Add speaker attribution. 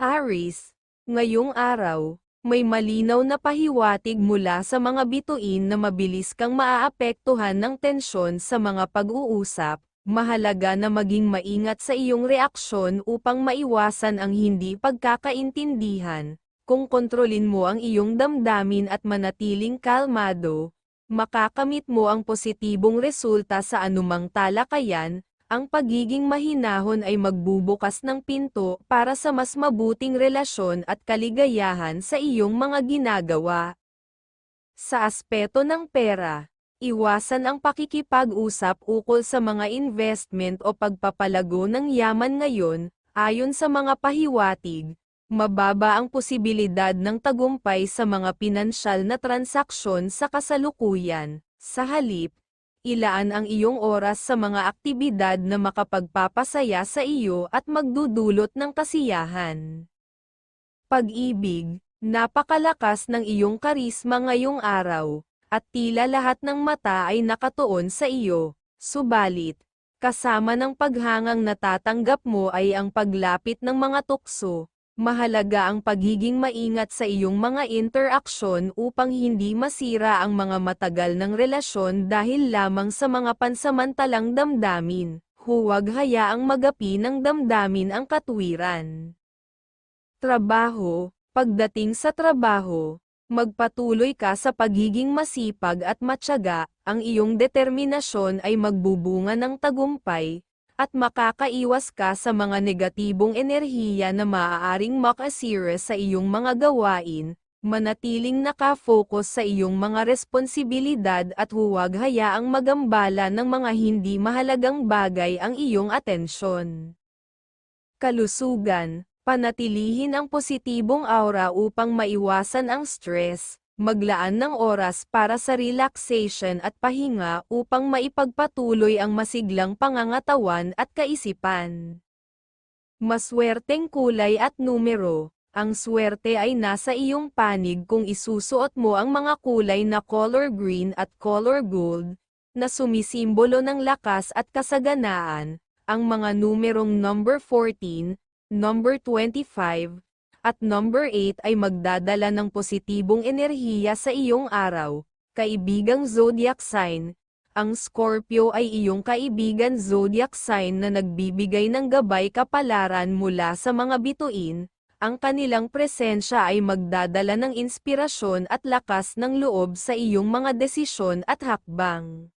Speaker 1: Aris, ngayong araw, may malinaw na pahiwatig mula sa mga bituin na mabilis kang maaapektuhan ng tensyon sa mga pag-uusap, mahalaga na maging maingat sa iyong reaksyon upang maiwasan ang hindi pagkakaintindihan, kung kontrolin mo ang iyong damdamin at manatiling kalmado, makakamit mo ang positibong resulta sa anumang talakayan, ang pagiging mahinahon ay magbubukas ng pinto para sa mas mabuting relasyon at kaligayahan sa iyong mga ginagawa. Sa aspeto ng pera, iwasan ang pakikipag-usap ukol sa mga investment o pagpapalago ng yaman ngayon, ayon sa mga pahiwatig, mababa ang posibilidad ng tagumpay sa mga pinansyal na transaksyon sa kasalukuyan. Sa halip, ilaan ang iyong oras sa mga aktibidad na makapagpapasaya sa iyo at magdudulot ng kasiyahan. Pag-ibig, napakalakas ng iyong karisma ngayong araw, at tila lahat ng mata ay nakatuon sa iyo, subalit, kasama ng paghangang natatanggap mo ay ang paglapit ng mga tukso, mahalaga ang pagiging maingat sa iyong mga interaksyon upang hindi masira ang mga matagal ng relasyon dahil lamang sa mga pansamantalang damdamin. Huwag hayaang magapi ng damdamin ang katwiran. Trabaho, pagdating sa trabaho, magpatuloy ka sa pagiging masipag at matyaga, ang iyong determinasyon ay magbubunga ng tagumpay, at makakaiwas ka sa mga negatibong enerhiya na maaaring makasira sa iyong mga gawain, manatiling nakafocus sa iyong mga responsibilidad at huwag hayaang magambala ng mga hindi mahalagang bagay ang iyong atensyon. Kalusugan, panatilihin ang positibong aura upang maiwasan ang stress, maglaan ng oras para sa relaxation at pahinga upang maipagpatuloy ang masiglang pangangatawan at kaisipan. Maswerteng kulay at numero, ang swerte ay nasa iyong panig kung isusuot mo ang mga kulay na color green at color gold, na sumisimbolo ng lakas at kasaganaan, ang mga numerong number 14, number 25, at number 8 ay magdadala ng positibong enerhiya sa iyong araw. Kaibigang zodiac sign, ang Scorpio ay iyong kaibigan zodiac sign na nagbibigay ng gabay kapalaran mula sa mga bituin. Ang kanilang presensya ay magdadala ng inspirasyon at lakas ng loob sa iyong mga desisyon at hakbang.